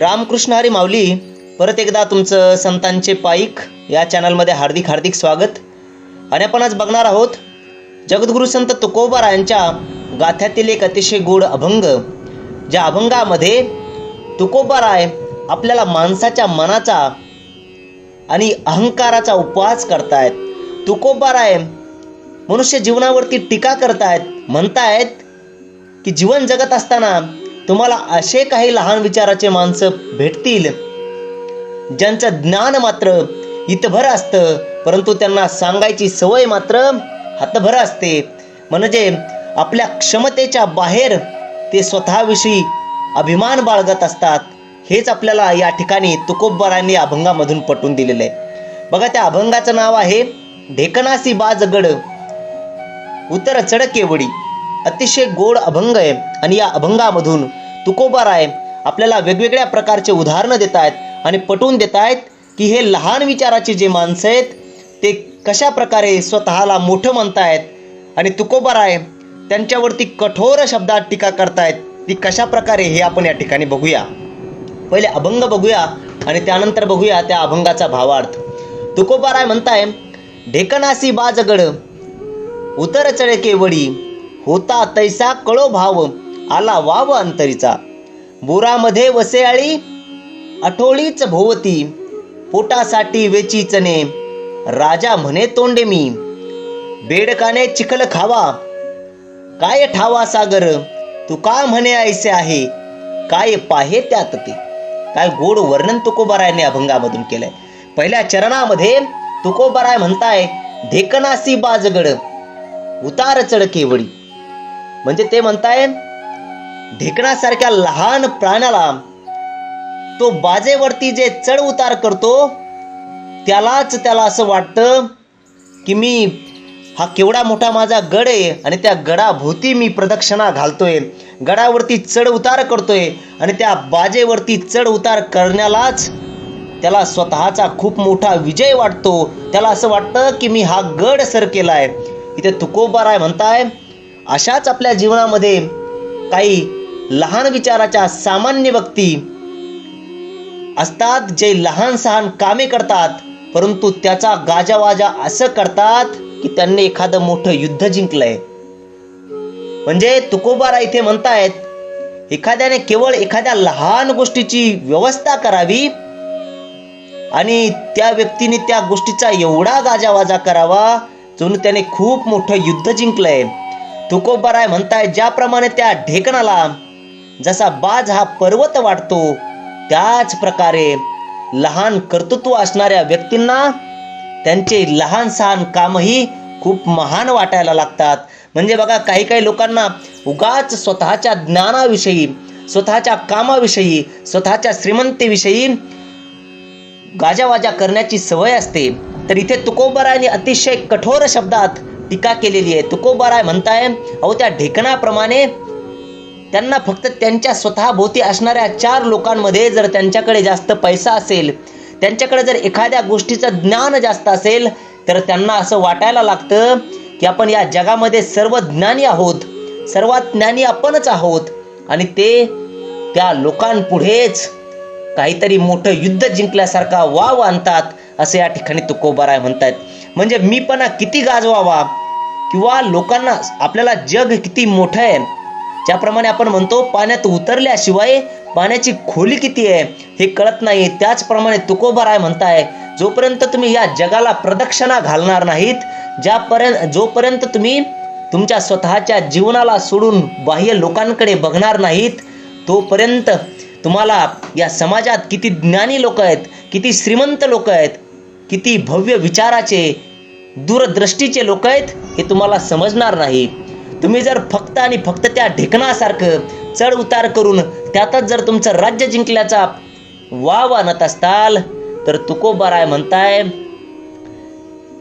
रामकृष्ण हरी माऊली परत एकदा तुमचं संतांचे पाईक या चॅनलमध्ये हार्दिक हार्दिक स्वागत. आणि आपण आज बघणार आहोत जगद्गुरु संत तुकोबारायांच्या गाथ्यातील एक अतिशय गोड अभंग ज्या अभंगामध्ये तुकोबाराय आपल्याला माणसाच्या मनाचा आणि अहंकाराचा उपवास करतायत. तुकोबाराय मनुष्य जीवनावरती टीका करतायत म्हणतायत की जीवन जगत असताना तुम्हाला असे काही लहान विचाराचे माणसं भेटतील ज्यांचं ज्ञान मात्र हितभर असतं परंतु त्यांना सांगायची सवय मात्र हातभर असते. म्हणजे आपल्या क्षमतेच्या बाहेर ते स्वतःविषयी अभिमान बाळगत असतात. हेच आपल्याला या ठिकाणी तुकोबरांनी अभंगामधून पटवून दिलेलं आहे. बघा त्या अभंगाचं नाव आहे ढेकणासी बाजगड चढ चढकेवडी अतिशय गोड अभंग आहे. आणि या अभंगामधून तुकोबाराय आपल्याला वेगवेगळ्या प्रकारचे उदाहरणं देत आहेत आणि पटवून देत आहेत की हे लहान विचाराचे जे माणसं आहेत ते कशा प्रकारे स्वतःला मोठं म्हणतायत? आणि तुकोबाराय त्यांच्यावरती कठोर शब्दात टीका करतायत ती कशा प्रकारे हे आपण या ठिकाणी बघूया. पहिले अभंग बघूया आणि त्यानंतर बघूया त्या अभंगाचा भावार्थ. तुकोबाराय म्हणताय ढेकणासी बाजगड उतर चळे वडी होता तैसा कळो भाव आला वाव अंतरीचा. बुरामध्ये वसेआळी आठोळीच भोवती पोटासाठी वेची चणे राजा म्हणे तोंडे मी. बेडकाने चिखल खावा. काय ठावा सागर तू का म्हणे ऐसे आहे? काय पाहे त्यात ते? काय गोड वर्णन तुकोबारायने अभंगामधून केलंय. पहिल्या चरणामध्ये तुकोबाराय म्हणताय ढेकनासी बाजगड उतार चढ केवडी म्हणजे ते म्हणताय ढेकणासारख्या लहान प्राण्याला तो बाजेवरती जे चढ उतार करतो त्यालाच त्याला असं वाटतं की मी हा केवढा मोठा माझा गड आहे आणि त्या गडाभोवती मी प्रदक्षिणा घालतोय. गडावरती चढ उतार करतोय आणि त्या बाजेवरती चढ उतार करण्यालाच त्याला स्वतःचा खूप मोठा विजय वाटतो. त्याला असं वाटतं की मी हा गड सर केला आहे इथे तुकोबाराय म्हणताय अशाच आपल्या जीवनामध्ये काही लहान विचाराच्या सामान्य व्यक्ती असतात जे लहान सहान कामे करतात परंतु त्याचा गाजावाजा असं करतात की त्यांनी एखादं मोठं युद्ध जिंकलंय. म्हणजे तुकोबारा इथे म्हणतायत एखाद्याने केवळ एखाद्या लहान गोष्टीची व्यवस्था करावी आणि त्या व्यक्तीने त्या गोष्टीचा एवढा गाजावाजा करावा जणू त्याने खूप मोठं युद्ध जिंकलंय. तुकोबाराय म्हणताय ज्याप्रमाणे त्या ढेकणाला जसा बाज हा पर्वत वाटतो त्याच प्रकारे लहान कर्तृत्व असणाऱ्या व्यक्तींना त्यांचे लहान सहान कामही खूप महान वाटायला लागतात. म्हणजे बघा काही काही लोकांना उगाच स्वतःच्या ज्ञानाविषयी स्वतःच्या कामाविषयी स्वतःच्या श्रीमंतीविषयी गाजावाजा करण्याची सवय असते. तर इथे तुकोबरायने अतिशय कठोर शब्दात टीका केलेली आहे. तुकोबराय म्हणताय अहो त्या ढेकणाप्रमाणे त्यांना फक्त त्यांच्या स्वतःभोवती असणाऱ्या चार लोकांमध्ये जर त्यांच्याकडे जास्त पैसा असेल त्यांच्याकडे जर एखाद्या गोष्टीचं ज्ञान जास्त असेल तर त्यांना असं वाटायला लागतं की आपण या जगामध्ये सर्व ज्ञानी आहोत सर्वात ज्ञानी आपणच आहोत. आणि ते त्या लोकांपुढेच काहीतरी मोठं युद्ध जिंकल्यासारखा वाव आणतात असं या ठिकाणी तुकोबाराय म्हणतात म्हणजे मीपणा किती गाजवावा किंवा लोकांना आपल्याला जग किती मोठं आहे ज्याप्रमाणे आपण म्हणतो पाण्यात उतरल्याशिवाय पाण्याची खोली किती आहे हे कळत नाही. त्याचप्रमाणे तुकोबाराय म्हणताय जोपर्यंत तुम्ही या जगाला प्रदक्षिणा घालणार नाहीत ज्यापर्यंत जोपर्यंत तुम्ही तुमच्या स्वतःच्या जीवनाला सोडून बाह्य लोकांकडे बघणार नाहीत तोपर्यंत तुम्हाला या समाजात किती ज्ञानी लोक आहेत किती श्रीमंत लोक आहेत किती भव्य विचाराचे दूरदृष्टीचे लोक आहेत हे तुम्हाला समजणार नाही. तुम्ही जर फक्त आणि फक्त त्या ढेकणासारखं चढ उतार करून त्यातच जर तुमचं राज्य जिंकल्याचा वाव आणत असताल तर तुकोबाराय म्हणताय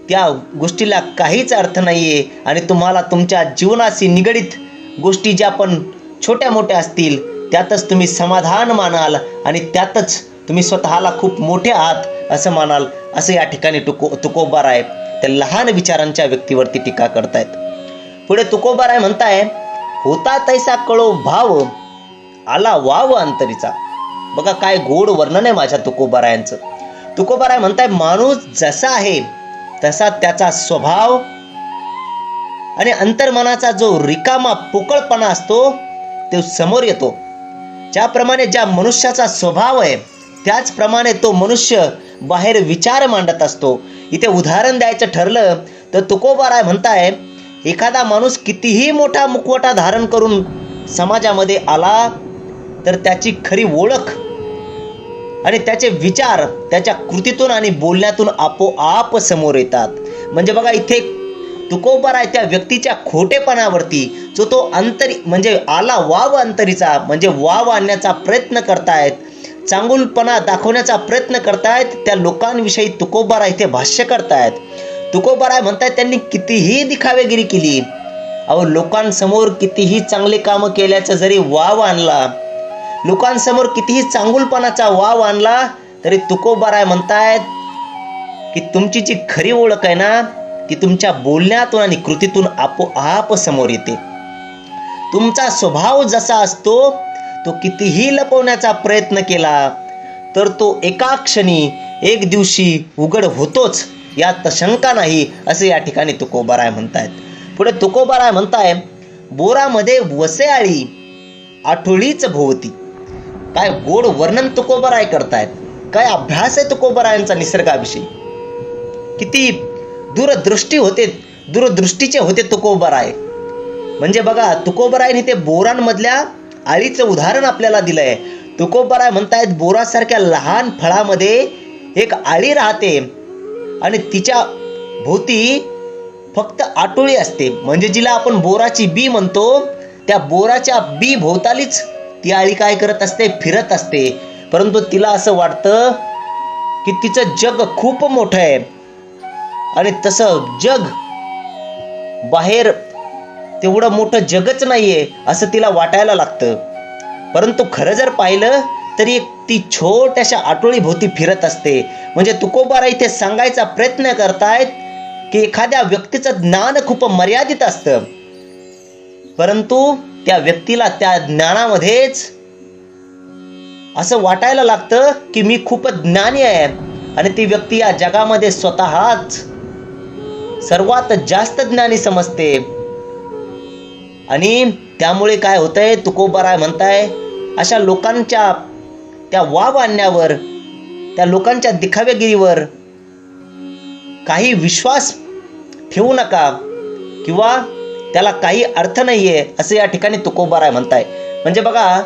त्या गोष्टीला काहीच अर्थ नाहीये आणि तुम्हाला तुमच्या जीवनाशी निगडीत गोष्टी ज्या पण छोट्या मोठ्या असतील त्यातच तुम्ही समाधान मानाल आणि त्यातच तुम्ही स्वतःला खूप मोठे आहात असं मानाल असं या ठिकाणी तुको तुकोबाराय त्या लहान विचारांच्या व्यक्तीवरती टीका करतायत. पुढे तुकोबाराय म्हणताय होता तैसा कळो भाव आला वाव अंतरीचा. बघा काय गोड वर्णन आहे माझ्या तुकोबारायांचं. तुकोबाराय म्हणताय माणूस जसा आहे तसा त्याचा स्वभाव आणि अंतर्मनाचा जो रिकामा पोकळपणा असतो तो समोर येतो. ज्याप्रमाणे ज्या मनुष्याचा स्वभाव आहे त्याचप्रमाणे तो मनुष्य बाहेर विचार मांडत असतो. इथे उदाहरण द्यायचं ठरलं तर तुकोबाराय म्हणताय एखादा माणूस कितीही मोठा मुखवटा धारण करून समाजामध्ये आला तर त्याची खरी ओळख आणि त्याचे विचार त्याच्या कृतीतून आणि बोलण्यातून आपोआप समोर येतात. म्हणजे बघा इथे तुकोबार आहे त्या व्यक्तीच्या खोटेपणावरती जो तो अंतरी म्हणजे आला वाव अंतरीचा म्हणजे वाव आणण्याचा प्रयत्न करतायत चांगुलपणा दाखवण्याचा प्रयत्न करतायत त्या लोकांविषयी तुकोबारा इथे भाष्य करतायत. तुकोबाराय म्हणतात त्यांनी कितीही दिखावेगिरी केली अहो लोकांसमोर कितीही चांगले कामं केल्याचं जरी वाव आणला लोकांसमोर कितीही चांगुलपणाचा वाव आणला तरी तुकोबाराय म्हणतायत की तुमची जी खरी ओळख आहे ना ती तुमच्या बोलण्यातून आणि कृतीतून आपोआप समोर येते. तुमचा स्वभाव जसा असतो तो कितीही लपवण्याचा प्रयत्न केला तर तो एका क्षणी एक दिवशी उघड होतोच. यात शंका नाही असे या ठिकाणी तुकोबाराय म्हणतायत. पुढे तुकोबाराय म्हणताय बोरामध्ये वसेआळी आठोळीच भोवती. काय गोड वर्णन तुकोबराय करतायत? काय अभ्यास आहे तुकोबरायांचा निसर्गाविषयी? किती दूरदृष्टी होते दूरदृष्टीचे होते तुकोबराय. म्हणजे बघा तुकोबरायने ते बोरांमधल्या आळीचं उदाहरण आपल्याला दिलं आहे तुकोबराय म्हणतायत बोरासारख्या लहान फळामध्ये एक आळी राहते. आणि तिच्या भोवती फक्त आटोळी असते. म्हणजे जिला आपण बोराची बी म्हणतो त्या बोराच्या बी भोवतालीच ती आळी काय करत असते? फिरत असते. परंतु तिला असं वाटतं की तिचं जग खूप मोठं आहे. आणि तसं जग बाहेर तेवढं मोठं जगच नाहीये असं तिला वाटायला लागतं. परंतु खरं जर पाहिलं तरी एक ती छोट्याशा आटोळीभोवती फिरत असते. म्हणजे तुकोबारा इथे सांगायचा प्रयत्न करतायत की एखाद्या व्यक्तीचं ज्ञान खूप मर्यादित असतं. परंतु त्या व्यक्तीला त्या ज्ञानामध्येच असं वाटायला लागतं की मी खूप ज्ञानी आहे आणि ती व्यक्ती या जगामध्ये स्वतःच सर्वात जास्त ज्ञानी समजते. आणि त्यामुळे काय होतंय? तुकोबाराय म्हणताय अशा लोकांच्या त्या वाव आणण्यावर त्या लोकांच्या दिखाव्यागिरीवर काही विश्वास ठेवू नका किंवा त्याला काही अर्थ नाहीये असं या ठिकाणी तुकोबाराय म्हणताय. म्हणजे बघा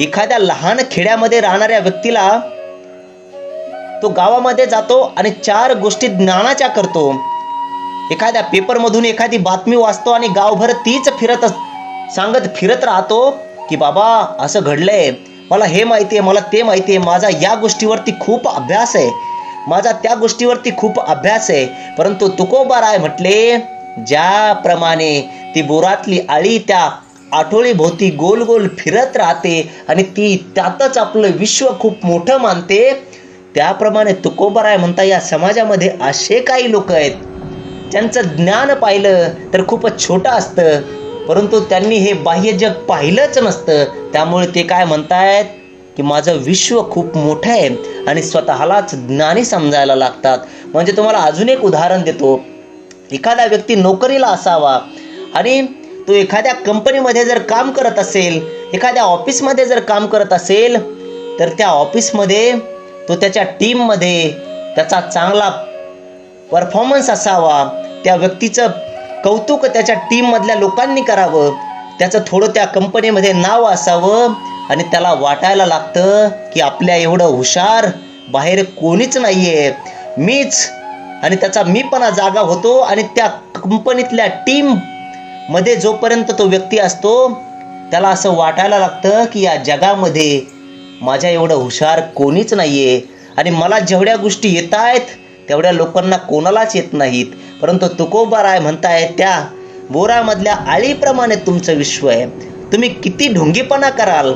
एखाद्या लहान खेड्यामध्ये राहणाऱ्या व्यक्तीला तो गावामध्ये जातो आणि चार गोष्टी ज्ञानाच्या करतो. एखाद्या पेपरमधून एखादी बातमी वाचतो आणि गावभर तीच फिरत अस- सांगत फिरत राहतो की बाबा असं घडलंय. मला हे माहिती आहे मला ते माहिती आहे माझा या गोष्टीवरती खूप अभ्यास आहे. माझा त्या गोष्टीवरती खूप अभ्यास आहे. परंतु तुकोबाराय म्हटले ज्याप्रमाणे ती बोरातली आळी त्या आठोळी भोवती गोल गोल फिरत राहते आणि ती त्यातच आपलं विश्व खूप मोठं मानते त्याप्रमाणे तुकोबाराय म्हणता या समाजामध्ये असे काही लोक आहेत ज्यांचं ज्ञान पाहिलं तर खूपच छोटं असतं. परंतु त्यांनी हे बाह्य जग पाहिलंच नसतं. त्यामुळे ते काय म्हणतायत? की माझं विश्व खूप मोठं आहे आणि स्वतःलाच ज्ञानी समजायला लागतात. म्हणजे तुम्हाला अजून एक उदाहरण देतो. एखादा व्यक्ती नोकरीला असावा आणि तो एखाद्या कंपनीमध्ये जर काम करत असेल एखाद्या ऑफिसमध्ये जर काम करत असेल तर त्या ऑफिसमध्ये तो त्याच्या टीममध्ये त्याचा चांगला परफॉर्मन्स असावा. त्या व्यक्तीचं कौतुक त्याच्या टीममधल्या लोकांनी करावं. त्याचं थोडं त्या कंपनीमध्ये नाव असावं आणि त्याला वाटायला लागतं की आपल्या एवढं हुशार बाहेर कोणीच नाही आहे मीच आणि त्याचा मीपणा जागा होतो आणि त्या कंपनीतल्या टीममध्ये जोपर्यंत तो व्यक्ती असतो त्याला असं वाटायला लागतं की या जगामध्ये माझ्या एवढं हुशार कोणीच नाहीये. आणि मला जेवढ्या गोष्टी येत आहेत तेवढ्या लोकांना कोणालाच येत नाहीत. परंतु तुकोबाराय म्हणताय त्या बोरामधल्या आळीप्रमाणे तुमचं विश्व आहे. तुम्ही किती ढोंगीपणा कराल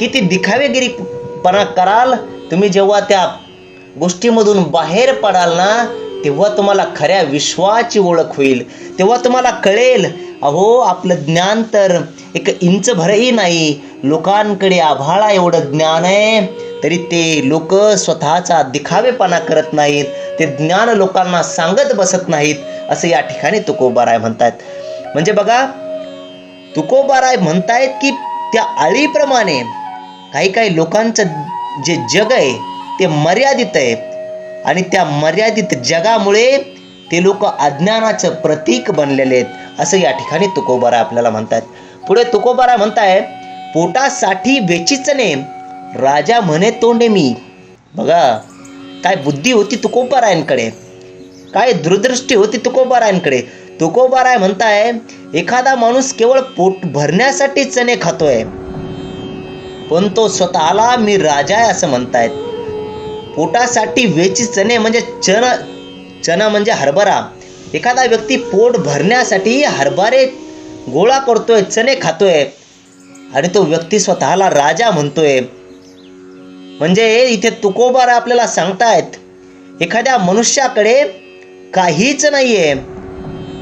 किती दिखावेगिरीपणा कराल तुम्ही जेव्हा त्या गोष्टीमधून बाहेर पडाल ना तेव्हा तुम्हाला खऱ्या विश्वाची ओळख होईल. तेव्हा तुम्हाला कळेल अहो आपलं ज्ञान तर एक इंच भरही नाही. लोकांकडे आभाळा एवढं ज्ञान आहे. तरी ते लोक स्वतःचा दिखावेपणा करत नाहीत ते ज्ञान लोकांना सांगत बसत नाहीत असं या ठिकाणी तुकोबाराय म्हणतात म्हणजे बघा तुकोबाराय म्हणतायत की त्या आळीप्रमाणे काही काही लोकांचं जे जग आहे ते मर्यादित आहे. आणि त्या मर्यादित जगामुळे ते लोक अज्ञानाचं प्रतीक बनलेले आहेत असं या ठिकाणी तुकोबाराय आपल्याला म्हणतात पुढे तुकोबाराय म्हणताय पोटासाठी वेचीचने राजा म्हणे तोंडे मी. बघा काय बुद्धी होती तुकोबारायांकडे. काय दूरदृष्टी होती तुकोबारायांकडे. तुकोबाराय म्हणताय एखादा माणूस केवळ पोट भरण्यासाठी चणे खातोय. पण तो स्वतःला मी राजा आहे असं म्हणतायत. पोटासाठी वेची चणे म्हणजे चण चणा म्हणजे हरभरा. एखादा व्यक्ती पोट भरण्यासाठी हरभरे गोळा करतोय चणे खातोय. आणि तो व्यक्ती स्वतःला राजा म्हणतोय. म्हणजे इथे तुकोबार आपल्याला सांगतायत एखाद्या मनुष्याकडे काहीच नाहीये.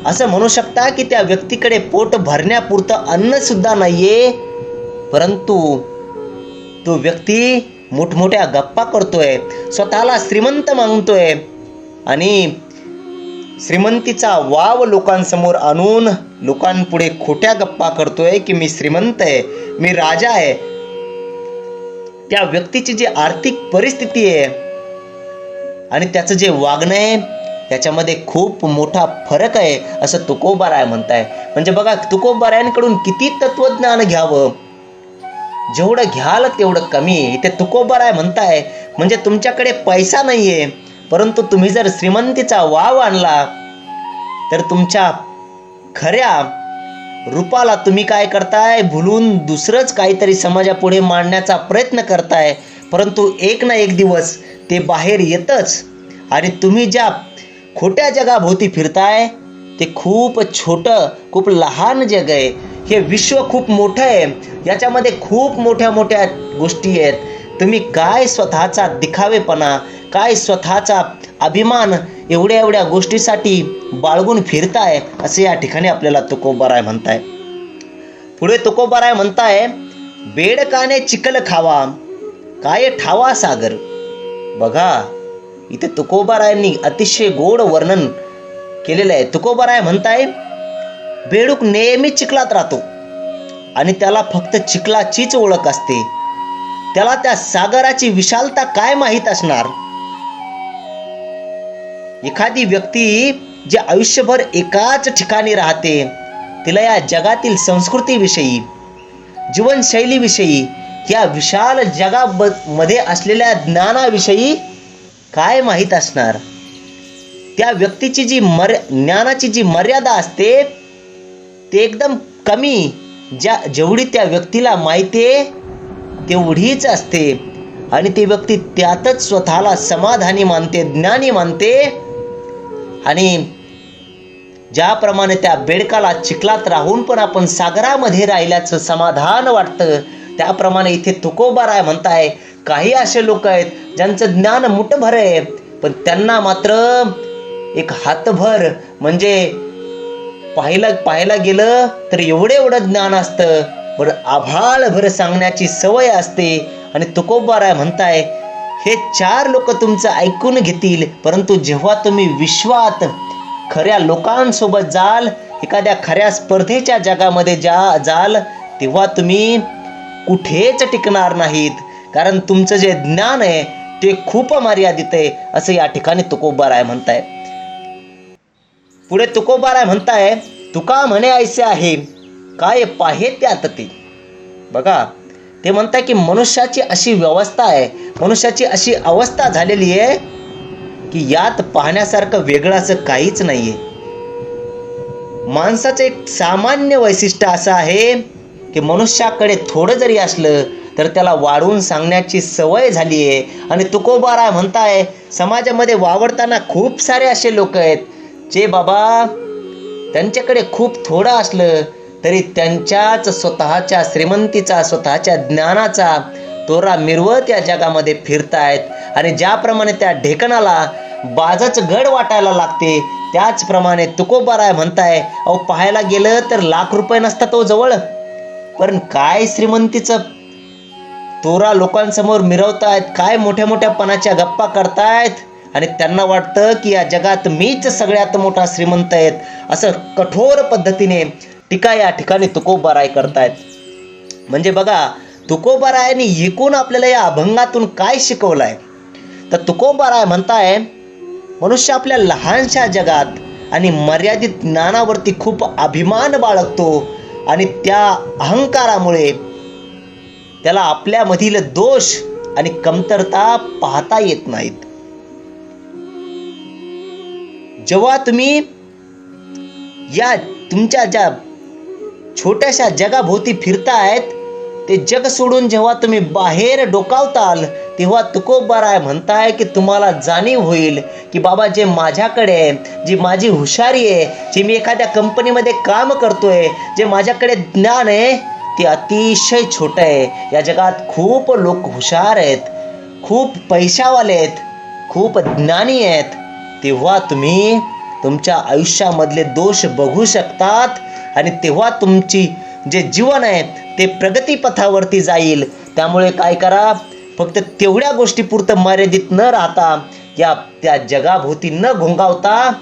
असं म्हणू शकता की त्या व्यक्तीकडे पोट भरण्यापुरतं अन्न सुद्धा नाहीये परंतु तो व्यक्ती मोठमोठ्या गप्पा करतोय स्वतःला श्रीमंत मागतोय आणि श्रीमंतीचा वाव लोकांसमोर आणून लोकांपुढे खोट्या गप्पा करतोय की मी श्रीमंत आहे मी राजा आहे त्या व्यक्तीची जी आर्थिक परिस्थिती आहे आणि त्याचं जे वागणं आहे त्याच्यामध्ये खूप मोठा फरक आहे असं तुकोबाराय म्हणताय. म्हणजे बघा तुकोबारायांकडून किती तत्वज्ञान घ्यावं? जेवढं घ्याल तेवढं कमी इथे तुकोबाराय म्हणताय म्हणजे तुमच्याकडे पैसा नाहीये परंतु तुम्ही जर श्रीमंतीचा वाव आणला तर तुमच्या खऱ्या रूपाला तुम्ही काय करताय? भुलून दुसरंच काहीतरी समाजापुढे मांडण्याचा प्रयत्न करताय. परंतु एक ना एक दिवस ते बाहेर येतच. आणि तुम्ही ज्या खोट्या जगाभोवती फिरताय ते खूप छोटं खूप लहान जग आहे. हे विश्व खूप मोठं आहे. याच्यामध्ये खूप मोठ्या मोठ्या गोष्टी आहेत. तुम्ही काय स्वतःचा दिखावेपणा काय स्वतःचा अभिमान एवढ्या एवढ्या गोष्टीसाठी बाळगून फिरताय असे या ठिकाणी आपल्याला तुकोबाराय म्हणताय. पुढे तुकोबाराय म्हणताय बेडकाने चिखल खावा काय ठावा सागर. बघा इथे तुकोबारायांनी अतिशय गोड वर्णन केलेलं आहे तुकोबाराय म्हणताय बेडूक नेहमी चिखलात राहतो आणि त्याला फक्त चिखलाचीच ओळख असते. त्याला त्या सागराची विशालता काय माहीत असणार? एखादी व्यक्ती जे आयुष्यभर एकाच ठिकाणी राहते तिला या जगातील संस्कृतीविषयी जीवनशैलीविषयी या विशाल जगामध्ये असलेल्या ज्ञानाविषयी काय माहीत असणार? त्या व्यक्तीची जी मर ज्ञानाची जी मर्यादा असते ते एकदम कमी ज्या जेवढी त्या व्यक्तीला माहिती आहे तेवढीच असते. आणि ती व्यक्ती त्यातच स्वतःला समाधानी मानते ज्ञानी मानते आणि ज्याप्रमाणे त्या बेडकाला चिखलात राहून पण आपण सागरामध्ये राहिल्याचं समाधान वाटतं त्याप्रमाणे इथे तुकोबाराय म्हणताय काही असे लोक आहेत ज्यांचं ज्ञान मुठभर आहे पण त्यांना मात्र एक हातभर म्हणजे पाहिलं पाहायला गेलं तर एवढं एवढं ज्ञान असतं. बरं आभाळभर सांगण्याची सवय असते. आणि तुकोबाराय म्हणताय हे चार लोक तुमचं ऐकून घेतील परंतु जेव्हा तुम्ही विश्वात खऱ्या लोकांसोबत जाल एखाद्या खऱ्या स्पर्धेच्या जगामध्ये जा जाल तेव्हा तुम्ही कुठेच टिकणार नाहीत. कारण तुमचं जे ज्ञान आहे ते खूप मर्यादित आहे असं या ठिकाणी तुकोबाराय म्हणताय. पुढे तुकोबाराय म्हणताय तुका म्हणे ऐसे आहे काय पाहे त्यात ते? बघा ते म्हणताय की मनुष्याची अशी व्यवस्था आहे मनुष्याची अशी अवस्था झालेली आहे की यात पाहण्यासारखं वेगळं असं काहीच नाही आहे माणसाचं एक सामान्य वैशिष्ट्य असं आहे की मनुष्याकडे थोडं जरी असलं तर त्याला वाढवून सांगण्याची सवय झाली आहे. आणि तुकोबारा म्हणताय समाजामध्ये वावरताना खूप सारे असे लोक आहेत जे बाबा त्यांच्याकडे खूप थोडं असलं तरी त्यांच्याच स्वतःच्या श्रीमंतीचा स्वतःच्या ज्ञानाचा तोरा मिरवत या जगामध्ये फिरतायत. आणि ज्याप्रमाणे त्या ढेकणाला बाजच गड वाटायला लागते त्याचप्रमाणे तुकोबाराय म्हणताय अहो पाहायला गेलं तर लाख रुपये नसतात तो जवळ. पण काय श्रीमंतीचं तोरा लोकांसमोर मिरवतायत काय मोठ्या मोठ्या पणाच्या गप्पा करतायत? आणि त्यांना वाटतं की या जगात मीच सगळ्यात मोठा श्रीमंत आहेत. असं कठोर पद्धतीने टीका या ठिकाणी तुकोबाराय करतायत. म्हणजे बघा तुकोबारायांनी एकूण आपल्याला या अभंगातून काय शिकवलंय? तर तुकोबाराय म्हणताय मनुष्य आपल्या लहानशा जगात आणि मर्यादित ज्ञानावरती खूप अभिमान बाळगतो आणि त्या अहंकारामुळे त्याला आपल्यामधील दोष आणि कमतरता पाहता येत नाहीत. जेव्हा तुम्ही या तुमच्या ज्या छोट्याशा जगाभोवती फिरतायत ते जग सोडून जेव्हा तुम्ही बाहेर डोकावताल तेव्हा तुकोबाराय म्हणताय की तुम्हाला जाणीव होईल की बाबा जे माझ्याकडे आहे जी माझी हुशारी आहे जी मी एखाद्या कंपनीमध्ये काम करतोय जे माझ्याकडे ज्ञान आहे ते अतिशय छोटं आहे. या जगात खूप लोक हुशार आहेत खूप पैशावाले आहेत खूप ज्ञानी आहेत. तेव्हा तुम्ही तुमच्या आयुष्यामधले दोष बघू शकतात आणि तेव्हा तुमची जे जीवन आहे ते प्रगतीपथावरती जाईल. त्यामुळे काय करा फक्त तेवढ्या गोष्टीपुरतं मर्यादित न राहता या त्या जगाभोवती न घोंगावता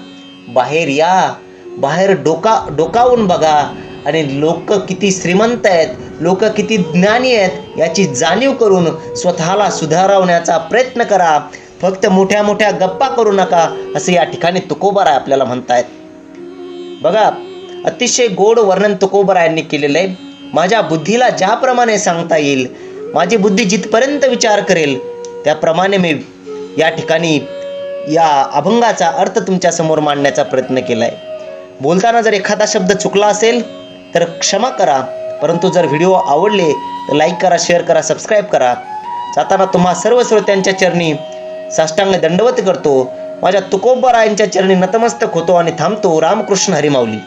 बाहेर या. बाहेर डोका डोकावून बघा. आणि लोक किती श्रीमंत आहेत लोक किती ज्ञानी आहेत याची जाणीव करून स्वतःला सुधारवण्याचा प्रयत्न करा. फक्त मोठ्या मोठ्या गप्पा करू नका असं या ठिकाणी तुकोबाराय आपल्याला म्हणतायत. बघा अतिशय गोड वर्णन तुकोबरायांनी केलेलं आहे. माझ्या बुद्धीला ज्याप्रमाणे सांगता येईल माझी बुद्धी जिथपर्यंत विचार करेल त्याप्रमाणे मी या ठिकाणी या अभंगाचा अर्थ तुमच्यासमोर मांडण्याचा प्रयत्न केला आहे बोलताना जर एखादा शब्द चुकला असेल तर क्षमा करा. परंतु जर व्हिडिओ आवडले तर लाईक करा शेअर करा सबस्क्राईब करा. जाताना तुम्हा सर्व श्रोत्यांच्या चरणी साष्टांग दंडवत करतो. माझ्या तुकोबरायांच्या चरणी नतमस्तक होतो आणि थांबतो. रामकृष्ण हरिमाऊली